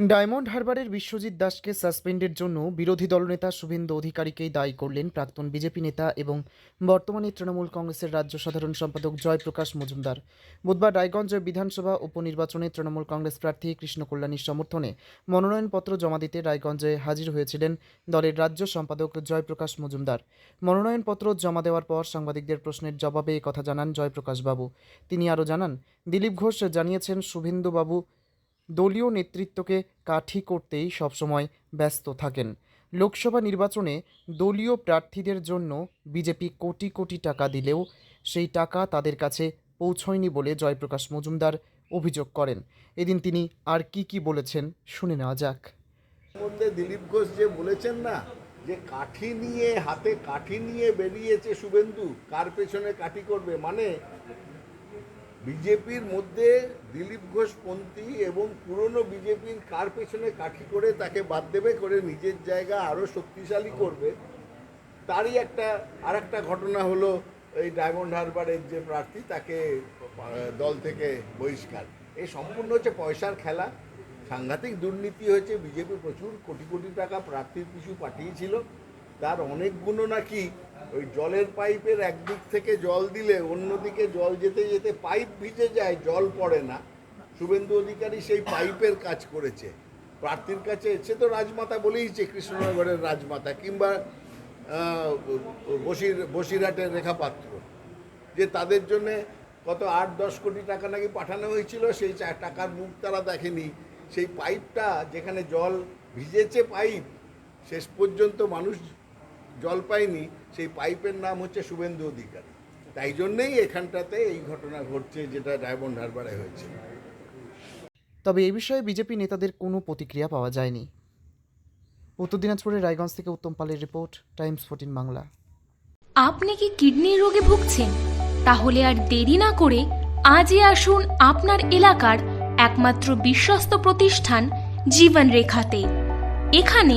Diamond হারবারের বিশ্বজিৎ দাসকে সাসপেন্ডের জন্য বিরোধী দলনেতা শুভেন্দু অধিকারীকেই দায়ী করলেন প্রাক্তন বিজেপি নেতা এবং বর্তমানে তৃণমূল কংগ্রেসের রাজ্য সাধারণ সম্পাদক জয়প্রকাশ মজুমদার। বুধবার রায়গঞ্জ বিধানসভা উপনির্বাচনে তৃণমূল কংগ্রেস প্রার্থী কৃষ্ণ কল্যাণীর সমর্থনে মনোনয়নপত্র জমা দিতে রায়গঞ্জে হাজির হয়েছিলেন দলের রাজ্য সম্পাদক জয়প্রকাশ মজুমদার। মনোনয়নপত্র জমা দেওয়ার পর সাংবাদিকদের প্রশ্নের জবাবে কথা জানান জয়প্রকাশবাবু তিনি আরও জানান, দিলীপ ঘোষ জানিয়েছেন শুভেন্দুবাবু দলীয় নেতৃত্বকে কাঠি করতেই সবসময় ব্যস্ত থাকেন। লোকসভা নির্বাচনে দলীয় প্রার্থীদের জন্য বিজেপি কোটি কোটি টাকা দিলেও সেই টাকা তাদের কাছে পৌঁছয়নি বলে জয়প্রকাশ মজুমদার অভিযোগ করেন। এদিন তিনি আর কি কি বলেছেন শুনে নেওয়া যাক। মধ্যে দিলীপ ঘোষ যে বলেছেন না, যে কাঠি নিয়ে, হাতে কাঠি নিয়ে বেরিয়েছে শুভেন্দু, কার পেছনে কাঠি করবে? মানে বিজেপির মধ্যে দিলীপ ঘোষ পন্থী এবং পুরনো বিজেপির কার পেছনে কাঠি করে তাকে বাদ দেবে, করে নিজের জায়গা আরও শক্তিশালী করবে, তারই একটা আর একটা ঘটনা হলো এই ডায়মন্ড হারবারের যে প্রার্থী, তাকে দল থেকে বহিষ্কার। এই সম্পূর্ণ হচ্ছে পয়সার খেলা। সাংঘাতিক দুর্নীতি হয়েছে, বিজেপি প্রচুর কোটি কোটি টাকা প্রার্থীর পিছু পাঠিয়েছিল। তার অনেকগুলো নাকি ওই জলের পাইপের একদিক থেকে জল দিলে অন্যদিকে জল যেতে যেতে পাইপ ভিজে যায়, জল পড়ে না। শুভেন্দু অধিকারী সেই পাইপের কাজ করেছে। প্রার্থীর কাছে সে তো রাজমাতা বলেইছে কৃষ্ণনগরের রাজমাতা কিংবা বসির, বসিরহাটের রেখাপাত্র, যে তাদের জন্যে কত আট, দশ কোটি টাকা নাকি পাঠানো হয়েছিল, সেই টাকার মুখ তারা দেখেনি। সেই পাইপটা যেখানে জল ভিজেছে পাইপ, শেষ পর্যন্ত মানুষ জল পায়নি সেই পাইপের নাম হচ্ছে শুভেন্দু অধিকারী। তাই জন্যেই এখানটাতে এই ঘটনা ঘটছে যেটা ডায়মন্ড হারবারে হয়েছে। তবে এই বিষয়ে বিজেপি নেতাদের কোনো প্রতিক্রিয়া পাওয়া যায়নি। উত্তর দিনাজপুরের রায়গঞ্জ থেকে উত্তম পালের রিপোর্ট টাইমস ফোর্টিন বাংলা। আপনি কি কিডনির রোগে ভুগছেন? তাহলে আর দেরি না করে আজই আসুন আপনার এলাকার একমাত্র বিশ্বস্ত প্রতিষ্ঠান জীবন রেখাতে এখানে